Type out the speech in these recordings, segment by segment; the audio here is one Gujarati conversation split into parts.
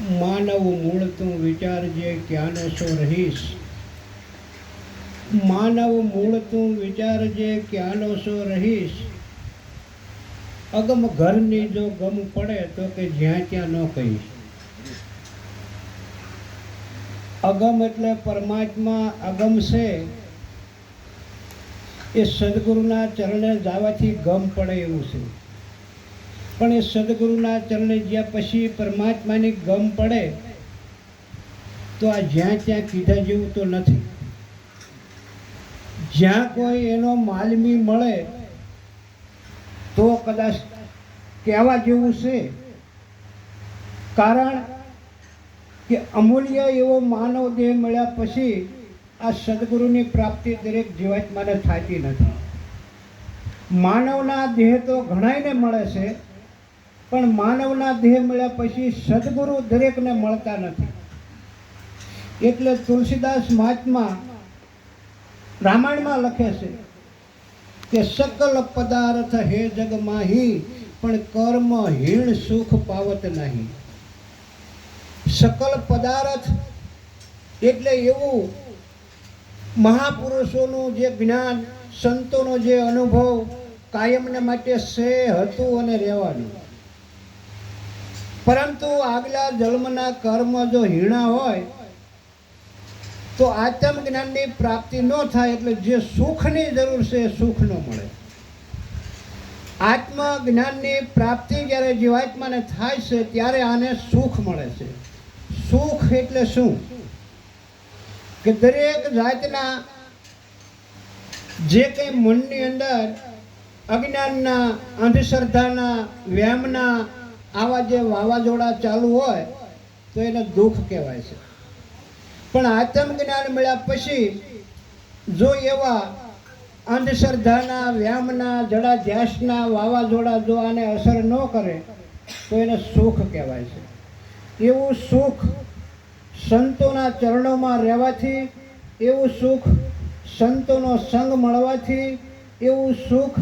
માનવ મૂળ તું વિચારજે ક્યાંનો સો રહીશ? માનવ મૂળ તું વિચારજે ક્યાંનો સો રહીશ? અગમ ઘરની જો ગમ પડે તો કે જ્યાં ત્યાં ન કહીશ. અગમ એટલે પરમાત્મા અગમ છે. એ સદગુરુના ચરણે જવાથી ગમ પડે એવું છે. પણ એ સદગુરુના ચરણે જ્યાં પછી પરમાત્માની ગમ પડે, તો આ જ્યાં ત્યાં કીધા જેવું તો નથી. જ્યાં કોઈ એનો માલમી મળે, તો કદાચ કહેવા જેવું છે. કારણ કે અમૂલ્ય એવો માનવ દેહ મળ્યા પછી આ સદગુરુની પ્રાપ્તિ દરેક જીવાત્માને થતી નથી. માનવના દેહ તો ઘણાયને મળે છે પણ માનવના દેહ મળ્યા પછી સદગુરુ દરેકને મળતા નથી. એટલે તુલસીદાસ મહાત્મા રામાયણમાં લખે છે કે સકલ પદાર્થ હે જગમાહી પણ કર્મ હીણ સુખ પાવત નહીં. સકલ પદાર્થ એટલે એવું મહાપુરુષોનું જે જ્ઞાન, સંતોનો જે અનુભવ કાયમને માટે સે, હતું અને રહેવાનું. પરંતુ આગલા જન્મના કર્મ જો હીણા હોય, તો આત્મ જ્ઞાનની પ્રાપ્તિ ન થાય એટલે જે સુખની જરૂર છે એ સુખ ન મળે. આત્મ જ્ઞાનની પ્રાપ્તિ જ્યારે જીવાત્માને થાય છે, ત્યારે આને સુખ મળે છે. સુખ એટલે શું? કે દરેક જાતના જે કંઈ મનની અંદર અજ્ઞાનના, અંધશ્રદ્ધાના, વ્યામના આવા જે વાવાઝોડા ચાલુ હોય, તો એને દુઃખ કહેવાય છે. પણ આત્મ જ્ઞાન મળ્યા પછી, જો એવા અંધશ્રદ્ધાના, વ્યામના જડા ધ્યાસના વાવાઝોડા જો આને અસર ન કરે, તો એને સુખ કહેવાય છે. એવું સુખ સંતોના ચરણોમાં રહેવાથી, એવું સુખ સંતોનો સંગ મળવાથી, એવું સુખ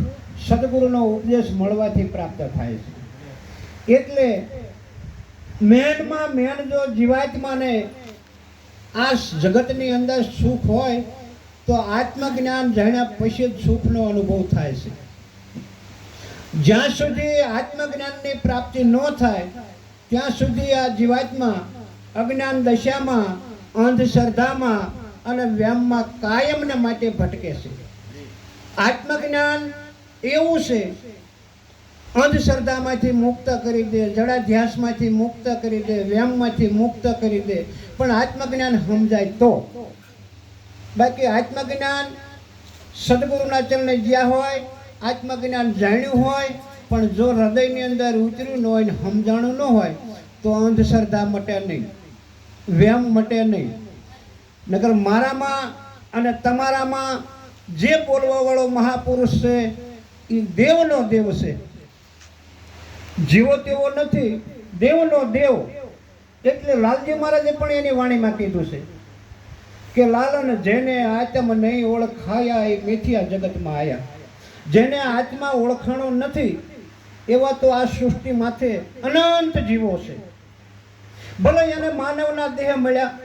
સદગુરુનો ઉપદેશ મળવાથી પ્રાપ્ત થાય છે. એટલે મેનમાં મેન જો જીવાત્માને આ જગતની અંદર સુખ હોય, તો આત્મજ્ઞાન જાણ્યા પછી જ સુખનો અનુભવ થાય છે. જ્યાં સુધી આત્મજ્ઞાનની પ્રાપ્તિ ન થાય, ત્યાં સુધી આ જીવાત્મા અજ્ઞાન દશામાં, અંધશ્રદ્ધામાં અને વ્યામમાં કાયમને માટે ભટકે છે. આત્મજ્ઞાન એવું છે અંધશ્રદ્ધામાંથી મુક્ત કરી દે જડાધ્યાસમાંથી મુક્ત કરી દે, વ્યામમાંથી મુક્ત કરી દે. પણ આત્મજ્ઞાન સમજાય તો. બાકી આત્મજ્ઞાન સદગુરુના ચરણે જ્યાં હોય, આત્મજ્ઞાન જાણ્યું હોય, પણ જો હૃદયની અંદર ઉતર્યું ન હોય ને સમજાણું ન હોય, તો અંધશ્રદ્ધા મટે નહીં. વ્યામ મટે નહીં. નગર મારામાં અને તમારામાં જે બોલવાવાળો મહાપુરુષ છે એ દેવનો દેવ છે. જીવો તેવો નથી, દેવનો દેવ. એટલે લાલજી મહારાજે પણ એની વાણીમાં કીધું છે કે લાલન જેને આત્મ નહીં ઓળખાયા એ મેથિયા જગતમાં આયા. જેને આત્મા ઓળખાણો નથી, એવા તો આ સૃષ્ટિ માથે અનંત જીવો છે. ભલે એને માનવના દેહ મળ્યા,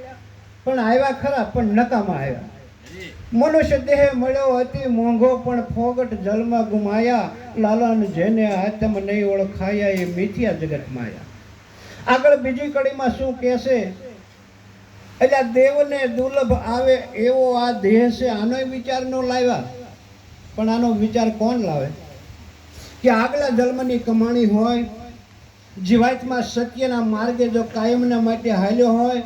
પણ આવ્યા ખરા, પણ નકામાં આવ્યા. મનુષ્ય દેહ મળ્યો અતિ મોંઘો પણ ફોગટ જલમાં ગુમાયા. લાલન જેને હાથમાં નહીં ઓળખાયા, એ મિથ્યા જગત માયા. આગળ બીજી કડીમાં શું કહેશે? એટલે દેવને દુર્લભ આવે એવો આ દેહ છે આનો વિચાર ન લાવ્યા. પણ આનો વિચાર કોણ લાવે? કે આગલા જન્મની કમાણી હોય, જીવાતમાં સત્યના માર્ગે જો કાયમના માટે હાલ્યો હોય,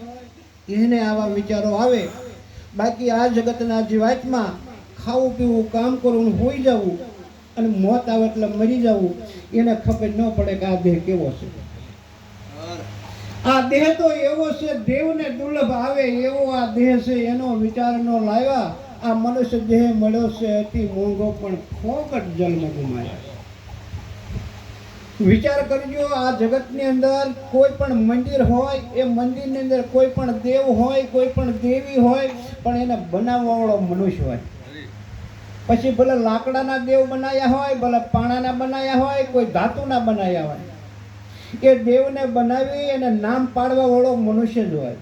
એને આવા વિચારો આવે. બાકી આ જગતના જીવાતમાં ખાવું પીવું, કામ કરવું, હોઈ જવું અને મોત આવે એટલે મરી જવું, એને ખબર ન પડે કે આ દેહ કેવો છે. આ દેહ તો એવો છે, દેવને દુર્લભ આવે એવો આ દેહ છે, એનો વિચાર ન લાવ્યા. આ મનુષ્ય દેહ મળ્યો છે, અતિ મોંઘો પણ ફોકટ જન્મ ગુમાયા વિચાર કરજો, આ જગતની અંદર કોઈ પણ મંદિર હોય, એ મંદિરની અંદર કોઈ પણ દેવ હોય, કોઈ પણ દેવી હોય, પણ એને બનાવવાવાળો મનુષ્ય હોય. પછી ભલે લાકડાના દેવ બનાવ્યા હોય, ભલે પાણાના બનાવ્યા હોય, કોઈ ધાતુના બનાવ્યા હોય. એ દેવને બનાવી એને નામ પાડવાવાળો મનુષ્ય જ હોય.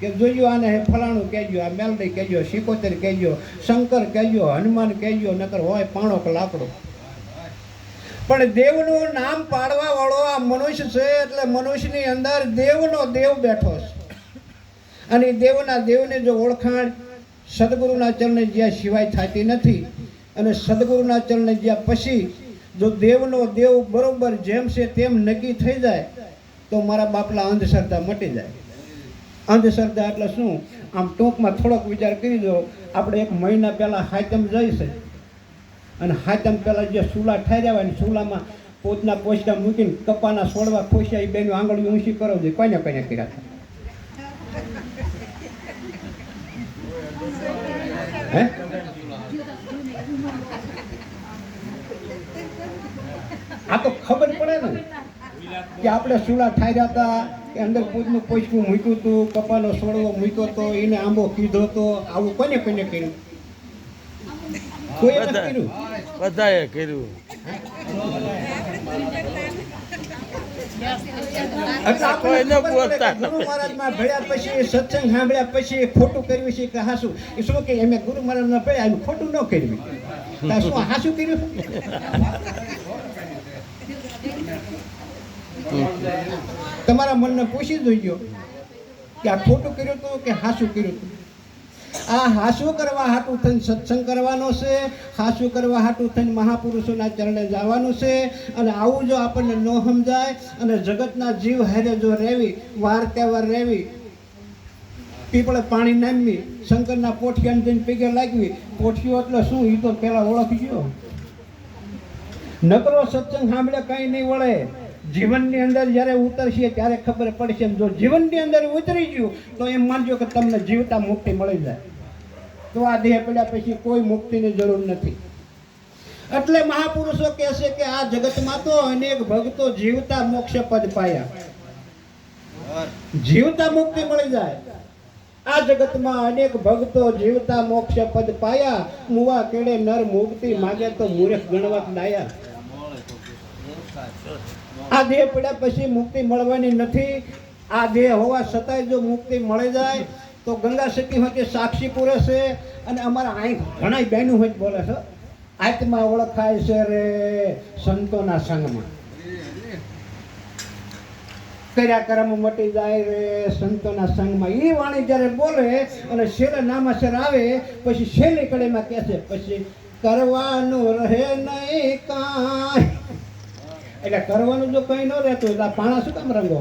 કે જોયું આને હે ફલાણું કહેજો, આ મેલડી કહેજો સિકોતેર કહેજો, શંકર કહેજો, હનુમાન કહેજો, નકર હોય પાણો કે લાકડો. પણ દેવનું નામ પાડવા વાળો આ મનુષ્ય છે એટલે મનુષ્યની અંદર દેવનો દેવ બેઠો છે. અને દેવના દેવને જો ઓળખાણ સદગુરુના ચરણે જ્યાં સિવાય થતી નથી અને સદગુરુના ચરણે જ્યાં પછી જો દેવનો દેવ બરોબર જેમ છે તેમ નક્કી થઈ જાય, તો મારા બાપલા અંધશ્રદ્ધા મટી જાય. અંધશ્રદ્ધા એટલે શું? આમ ટૂંકમાં થોડોક વિચાર કરી દો આપણે એક મહિના પહેલાં હાતમ જઈશે. અને હાથમ પહેલાં જે સુલા ઠાર્યા હોય ને સુલામાં પોતના પોચકા મૂકીને કપાના છોડવા ખોસ્યા એ બેનું આંગળી ઊંચી કરો જોઈએ કોઈને કોઈને કર્યા હે? આ તો ખબર પડે ને કે આપણે સુલા ઠાર્યા હતા કે અંદર પૂજનું પોચકું મૂક્યું હતું કપાનો છોડવો મૂક્યો હતો એને આંબો કીધો હતો આવું કોને કોઈને કર્યું? કોઈ કર્યું? બધાએ કર્યું. એટલે આપણને કોઈ ન ખબર પડે બોલતા મહારાજમાં ભળ્યા પછી સત્સંગ સાંભળ્યા પછી ખોટું કર્યું છે કે હાસું? એ શું કે એમે ગુરુ મહારાજમાં ભળ્યા એમ ખોટું ન કર્યું. શું હાસું કર્યું? તમારા મનને પૂછી જોઈજો કે આ ખોટું કર્યું હતું કે હાસું કર્યું હતું? આ હાસુ કરવા હાટું થઈને સત્સંગ કરવાનો છે હાસુ કરવા હાટું થઈને મહાપુરુષોના ચરણે જવાનું છે અને આવું જો આપણને ન સમજાય અને જગતના જીવ હારે જો રહેવી, વાર તહેવાર રહેવી, પીપળે પાણી નામવી શંકરના પોઠિયાને જઈને પીગે લાગવી, પોઠિયો એટલે શું? એ તો પહેલાં ઓળખજો નકરો સત્સંગ સાંભળે કંઈ નહીં વળે. જીવનની અંદર જ્યારે ઉતરશે ત્યારે ખબર પડશે જો જીવનની અંદર ઉતરી ગયું, તો એમ માનજો કે તમને જીવતા મુક્તિ મળી જાય. તો આ દેહ પડ્યા પછી કોઈ મુક્તિની જરૂર નથી. એટલે મહાપુરુષો કહે કે આ જગતમાં તો અનેક ભક્તો જીવતા મોક્ષ પદ પાયા. જીવતા મુક્તિ મળી જાય. આ જગતમાં અનેક ભક્તો જીવતા મોક્ષ પદ પાયા. મુવા કેડે નર મુક્તિ માગે તો મૂર્ખ ગણવા ડાયા આ દેહ પડ્યા પછી મુક્તિ મળવાની નથી. આ દેહ હોવા છતાંય જો મુક્તિ મળી જાય, તો ગંગા સતી હોય સાક્ષી પૂરે છે અને અમારા અહીં ઘણા બહેનો હોય બોલે છે. આત્મા ઓળખાય છે રે સંતોના સંગમાં. કર્યા કર્મ મટી જાય રે સંતોના સંગમાં. એ વાણી જ્યારે બોલે અને શેરે નામાસર આવે, પછી શેલી કડીમાં કહે છે, પછી, કરવાનું રહે નહીં કાંઈ. એટલે કરવાનું જો કંઈ ન રહેતું એટલે પાણા શું કામ રંગો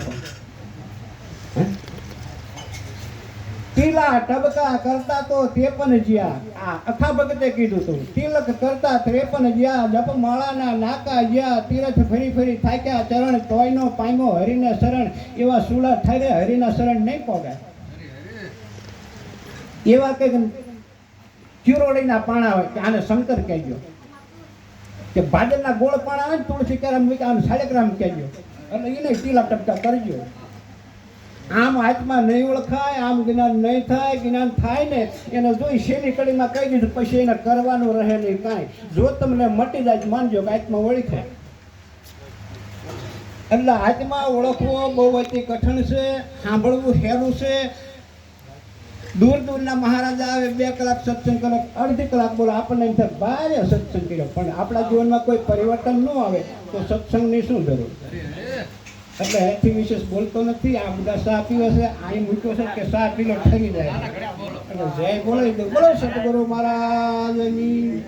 હે? તિલા ટબકા કરતા તો ત્રેપન જ્યા. આ અખા ભગતે કીધું તું. તિલક કરતા ત્રેપન જ્યા જપમાળાના નાકા જ્યા તીરથ ફરી ફરી થાક્યા ચરણ તોયનો પાયમો હરિને શરણ એવા સુલા ઠરે હરિના શરણ નહીં પોગે. એવા કંઈક ચિરોડીના પાણા હોય કે આને શંકર કહેજો. કે ભાદરના ગોળ પણ આવે ને તુલસી કેરામ મૂકી આમ સાડેગ્રામ કહેજો. એટલે એને ટીલા ટપકા કરજો. આમ હાથમાં નહીં ઓળખાય, આમ જ્ઞાન નહીં થાય, જ્ઞાન થાય ને એને જોઈ શેની કડીમાં કહી દીધું, પછી એને કરવાનું રહે નહીં કાંઈ. જો તમને મટી જાય માનજો કે આત્મા ઓળખે. એટલે આત્મા ઓળખવો બહુ અતિ કઠણ છે, સાંભળવું હેરું છે દૂર દૂરના મહારાજા આવે, બે કલાક સત્સંગ કરે, અડધી કલાક બોલો, આપણને એમ થાય ભારે સત્સંગ કર્યો. પણ આપણા જીવનમાં કોઈ પરિવર્તન ન આવે તો સત્સંગની શું જરૂર? એટલે એથી વિશેષ બોલતો નથી, આ બધા શાહ પીવો છે અહીં મૂક્યો છે કે સા પીલો ઠરી જાય. એટલે જય બોલે બોલો, સદગુરુ મહારાજની